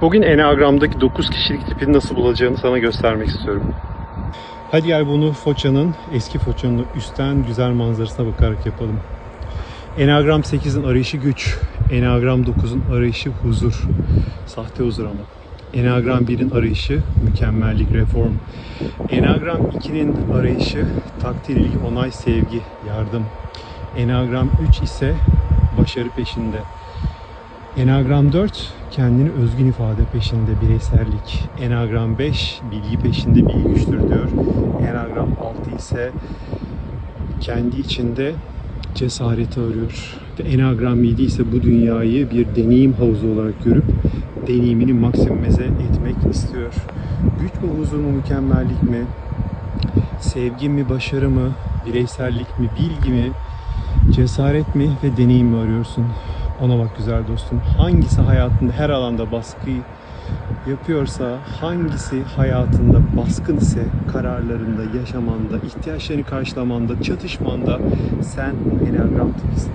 Bugün Enneagram'daki 9 kişilik tipini nasıl bulacağını sana göstermek istiyorum. Hadi bunu Foça'nın, eski Foça'nın üstten güzel manzarasına bakarak yapalım. Enneagram 8'in arayışı güç. Enneagram 9'un arayışı huzur. Sahte huzur ama. Enneagram 1'in arayışı mükemmellik, reform. Enneagram 2'nin arayışı takdir, ilgi, onay, sevgi, yardım. Enneagram 3 ise başarı peşinde. Enneagram 4 kendini özgün ifade peşinde bireysellik. Enneagram 5 bilgi peşinde bilgi güçtür diyor. Enneagram 6 ise kendi içinde cesareti arıyor. Ve Enneagram 7 ise bu dünyayı bir deneyim havuzu olarak görüp deneyimini maksimize etmek istiyor. Güç mü, huzur mu, mükemmellik mi? Sevgi mi, başarı mı? Bireysellik mi, bilgi mi? Cesaret mi ve deneyim mi arıyorsun? Ona bak güzel dostum. Hangisi hayatında her alanda baskı yapıyorsa, hangisi hayatında baskın ise kararlarında, yaşamanda, ihtiyaçlarını karşılamanda, çatışmanda sen enneagram tipisin.